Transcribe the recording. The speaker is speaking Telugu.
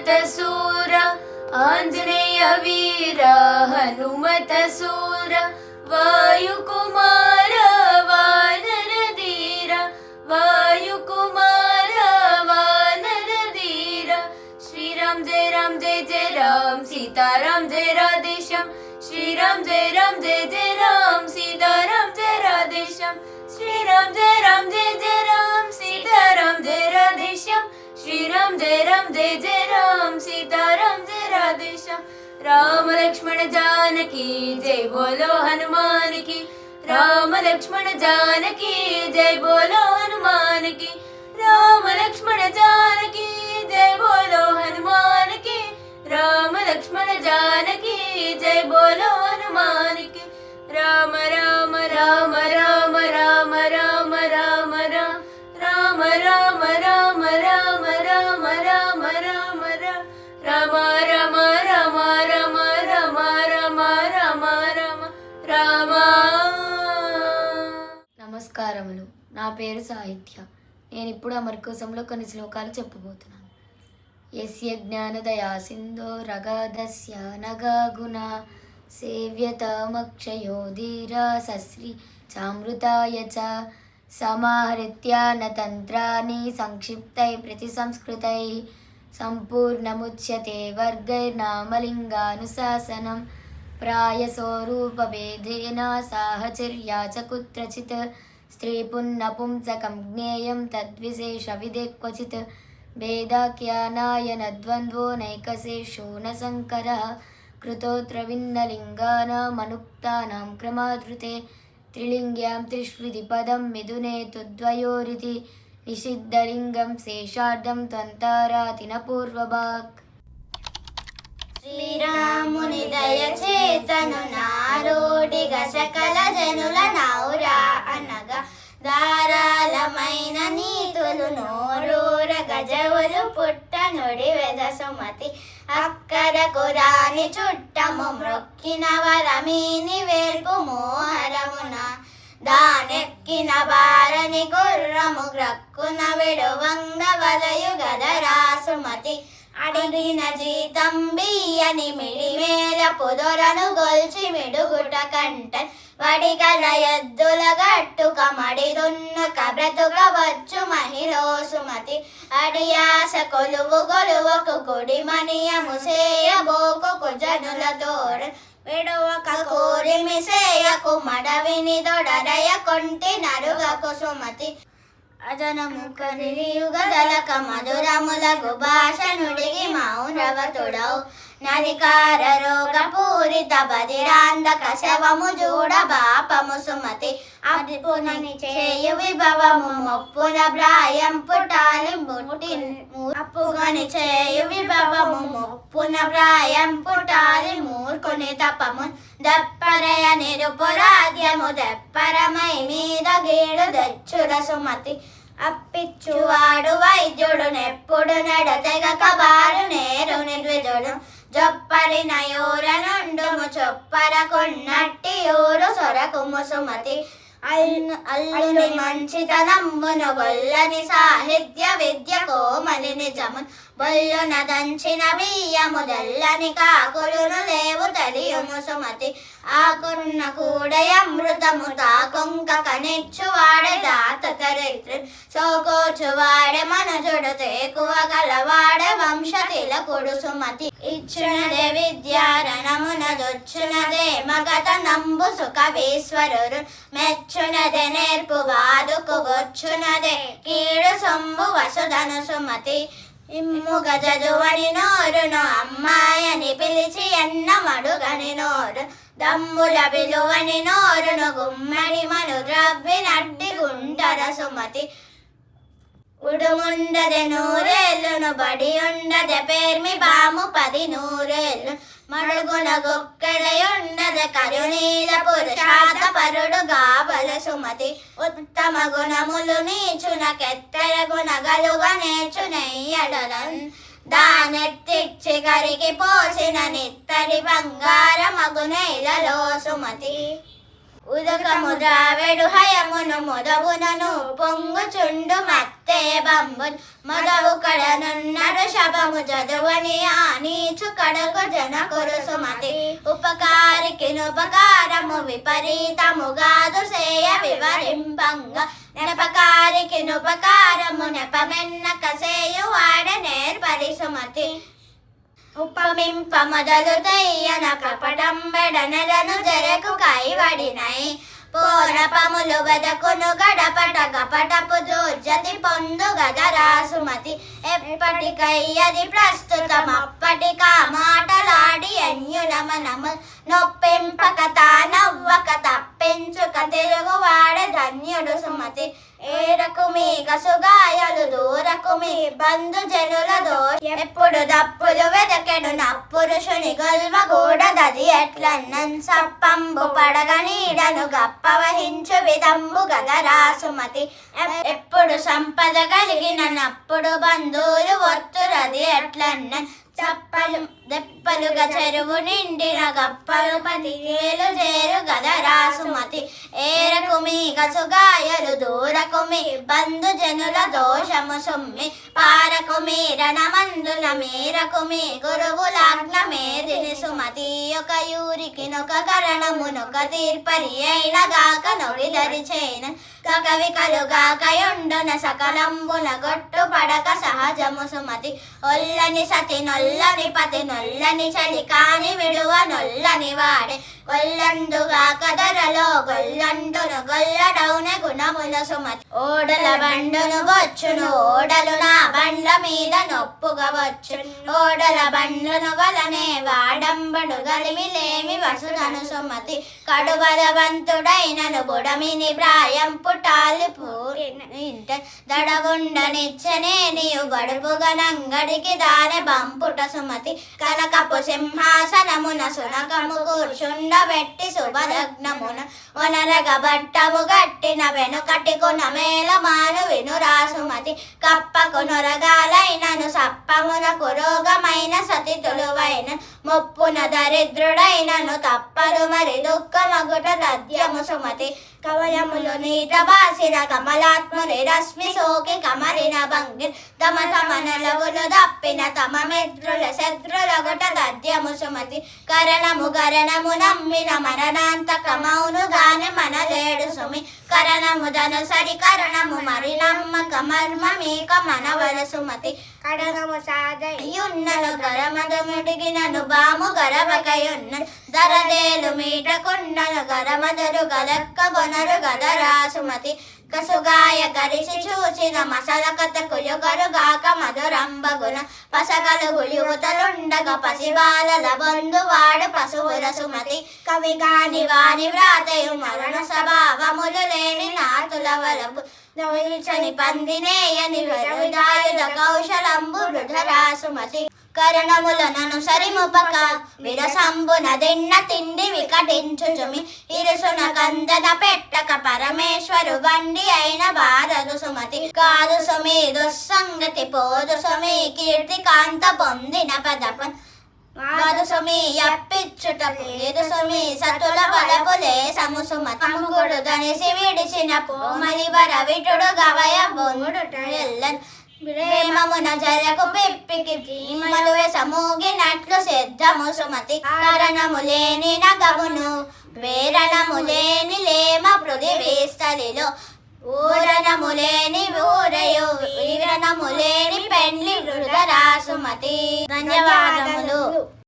हनुमत सूर आञ्जनेय वीर हनुमत सूर वायुकुमार वानर धीर वायुकुमार वानर धीर। श्रीराम जय राम जय जय राम सीताराम जय राधेश्याम। श्रीराम जय राम जय जय राम सीताराम जय राधेश्याम। श्रीराम जय राम जय जय राम सीताराम जय राधेश्याम। श्रीराम जय राम जय जय राम सीताराम जय राधेश राम लक्ष्मण जानकी जय बोलो हनुमान की। राम लक्ष्मण जानकी जय बोलो हनुमान की। राम लक्ष्मण जानकी जय बोलो हनुमान की। राम लक्ष्मण जानकी जय बोलो हनुमान की। राम राम राम నా పేరు సాహిత్య. నేను ఇప్పుడు అమరకోశంలో కొన్ని శ్లోకాలు చెప్పబోతున్నాను. యస్య జ్ఞానదయా సింధో రగదస్య నగా గుణ సేవ్యతమక్షయో ధీరా సశ్రీ చామృతాయ చ సమాహృత్యాన తంత్రాన్ని సంక్షిప్తై ప్రతిసంస్కృతై సంపూర్ణముచ్యతే వర్గైర్నామలింగానుశాసనం. ప్రాయసోరూపభేదేన సాహచర్యా చ కుత్రచిత్ స్త్రీ పున్నపుంసకం జ్ఞేయం తద్విశేష విదేక్ క్వచిత్ భేదాఖ్యానాయన ద్వంద్వో నైకశేషో న సంకర కృతోత్రవిన్నలింగానామనుక్తానాం క్రమాధృతే త్రిలింగ్యాం త్రిష్విధి పదం మిథునే తుద్వయోరితి నిషిద్ధలింగం శేషార్థం తంతారాతిన పూర్వభాక్ శ్రీరాముని దయచేతను నారోడిగ సకల జనుల నౌరా ధారాళమైన నీతులు నోరూర గజవులు పుట్ట నుడి వెద సుమతి. అక్కర కురాని చుట్టము మ్రొక్కిన వరమీని వేల్పు మోహరమున. దానెక్కిన బారని గుర్రము గ్రక్కున విడువంగ వలయు గదరా సుమతి. అడిగిన జీతం బియ్యని మిడిమేల పుదొరను గొల్చి మిడుగుట కంట వడిగల ఎద్దుల గట్టుక మడిదున్నుక బ్రతుక వచ్చు మహిళో సుమతి. అడియాస కొలువు గొలువకు కుడి మనియము సేయబోకు జనుల తోడు. విడువక కోరిమి సేయకు మడవిని దొడరయ కొంటి నరుగకు సుమతి. అదనము జలక మధురములకు భాష నుడిగి మౌనవతుడవు నదికార రోగ పూరిత బదిరాంధక శవము చూడ బాపము సుమతి అదిపునని చేయు విభవము మొప్పున బ్రాయం పుటాలి ముట్టి అప్పుగని చేయు విభవము మొప్పున భ్రాయం మూర్ఖుని తపము. దప్పరయ నిరుపురాధ్యము దప్పరమై మీద గీడు దచ్చుర సుమతి. అప్పిచ్చువాడు వైద్యుడు నెప్పుడు నడతెగక బారు నేరు నిర్విజుడు. జొప్పరి నయూర నుండుము చొప్పరకున్నట్టి ఊరు సొరకుము సుమతి. అల్లుని మంచితనమ్మున వల్లని సాహిత్య విద్య కోమలిని జమున్ బొల్లున దంచిన బియ్యము దల్లని కాకులును లేవు తెలియము సుమతి ఆకున్న కూడయమృతము తాకొంక కనిచ్చు వాడే దాత చరిత్ర సోకోచు వాడే మనుజుడు తేకువ గలవాడే వంశ తిలకుడు సుమతి ఇచ్చునదే విద్యారణమునదొచ్చునదే మగత నంబు సుఖవీశ్వరుడు మెచ్చునదే నేర్పు వాదుకు వచ్చునదే కీడు సొమ్ము వసుధను సుమతి. ఇమ్ము గజదువని నోరును అమ్మాయని పిలిచి ఎన్న మడుగని నోరు. దమ్ముల విలువని నోరును గుమ్మడి మను ద్రవ్య నడ్డి గుంటర సుమతి. ఉడుముండదే నూరేళ్ళును బడి ఉండదే పేర్మి బాము పది నూరేళ్ళు మడుగున గొక్కడయుండదే కరుణీల పురుషాత పరుడు గావల సుమతి. ఉత్తమ గుణములు నీచున కెత్తర గుణ గలుగ నేర్చునయ్యడన దానెత్తిచ్చి కరిగి పోసిన నిత్తరి బంగారమగు నేలలో సుమతి. ఉదకము హయమును మొదవునను పొంగుచుండు మత్తే బంబు మొదవు కడనున్నడు శబము చదువని ఆనీచు కడకు జన కురుసుమతి ఉపకారికి ఉపకారము విపరీతముగాదు సేయ వివరింపంగా నెపకారికి ఉపకారము నెపమెన్న కసేయు వాడ నేర్పరి సుమతి ఉపమింప మొదలు తెయ్యన కపటం జరకు కైవడినై పోరపములు గదకును గడపట గపటపు జోజతి పొందు గద రాసుమతి ఎప్పటికయ్యది ప్రస్తుతం అప్పటికా మాటలాడి అన్యుల మనము నొప్పింపక తానవ్వక తప్పించుక తిరుగువాడ ధన్యుడు సుమతి. ఏరకు మీ కసుగాయలు దూరకు మీ బంధు జనుల దోష ఎప్పుడు దప్పులు వెదకెడు నప్పురుషుని గొల్వగూడదది ఎట్లన్నన్ సప్పంబు పడగ నీడను గప్ప వహించు విదంబు గదరా సుమతి. ఎప్పుడు సంపద కలిగిన నప్పుడు బంధువులు ఒత్తురది. ఎట్లన్నన్ చప్పలు దెప్పలుగా చెరువు నిండిన గప్పలు పదివేలు చేరు గదరా సుమతి. ఏర మీ గసుగాయలు దూరకు మీ బంధు జనుల దోషము సుమ్మి పారకు మీ రణమందుల మేరకు మీ గురువులాజ్ఞ మేరిని సుమతి ఒక యూరికి నొక కరణమునొక తీర్పరి అయిన గాక నొడిదరి చేన. కవికలుగాక కలుగాక యొండున సకలంబున పడక సహజము సుమతి. ఒల్లని సతి నొల్లని పతి నొల్లని చలి కాని విడువ నొల్లని వాడే. గొల్లందుగా కదరలో గొల్లండును గొల్లడౌన గుణముల సుమతి. ఓడల బండును వచ్చును ఓడలు నా మీద నొప్పుగవచ్చున్ ఓడల బండ్లను వలనే వాడంబడు. గలిమిలేమి వసునను సుమతి. కడుబలవంతుడైనను బుడమిని ప్రాయం పుటాలి పూరింట దడగుండనిచ్చనే నీవు గడుపుగనంగడికి దాని బంపుట సుమతి. కనకపు సింహాసనమున సునకము కూర్చుండబెట్టి శుభలగ్నమున వనరగ బట్టము గట్టిన వెనుకటి కొన మేల మాను వినురాసుమతి కప్పకు నొరగాల సప్పమున కురోగమైన సతి తులువైన మొప్పున దరిద్రుడైనను తప్పదు మరి దుఃఖమగుట తద్యము సుమతి. కవయములు నీట బాసిన కమలాత్ముని రశ్మి సోకి కమరిన భంగి. తమ తమ నలవులు దప్పిన తమ మిత్రుల శత్రులగుట దద్యము సుమతి. కరణము కరణము నమ్మిన మరణాంతకమౌను గాని మనలేడు సుమి. కరణము ధనుసరి కరణము మరి నమ్మక మర్మమీక మనవల సుమతి. కడనము సాదయున్నను గరమదముడిగినను బాము గరవకయున్న ధరలేలు మీట కొండను గరమదరు గలక్క గదరా సుమతి కసుగాయ గరిసి చూసిన మసల కథకు యుగరుగాక మధురంబగున పసగలుగు యువతలుండగ పసిబాలల బంధువాడు పశువుల సుమతి కవి కాని వాని వ్రాతయు మరణ స్వభావములు లేని నాతుల వలపు నవిల్చని పందినేయని కౌశలంబు వృధరా సుమతి కరణములనను సరిముపక విరసంబున దిన్న తిండి వికటించుచుమి ఇరుసున కందద పెట్టక పరమేశ్వరు బండి అయిన భారదు సుమతి. కాదు సుమి దుస్సంగతి పోదు సుమి కీర్తి కాంత పొందిన పదపన్ వాదు సుమి అప్పిచ్చుట సతుల వలపులే సము సుమతి. ధనిసి విడిచిన పోమలి వర విటుడు గవయ బొంగుడు ఎల్లన్. ప్రేమమున జరకు పిప్పికి భీమలు సమూగినట్లు సిద్ధము సుమతి కారణము లేని నగమును. వేరణము లేని లేమ పృథి వేస్తలిలో. ఊరణము లేని ఊరయు వీరణము లేని పెండ్లి వృధరా సుమతి ధన్యవాదములు.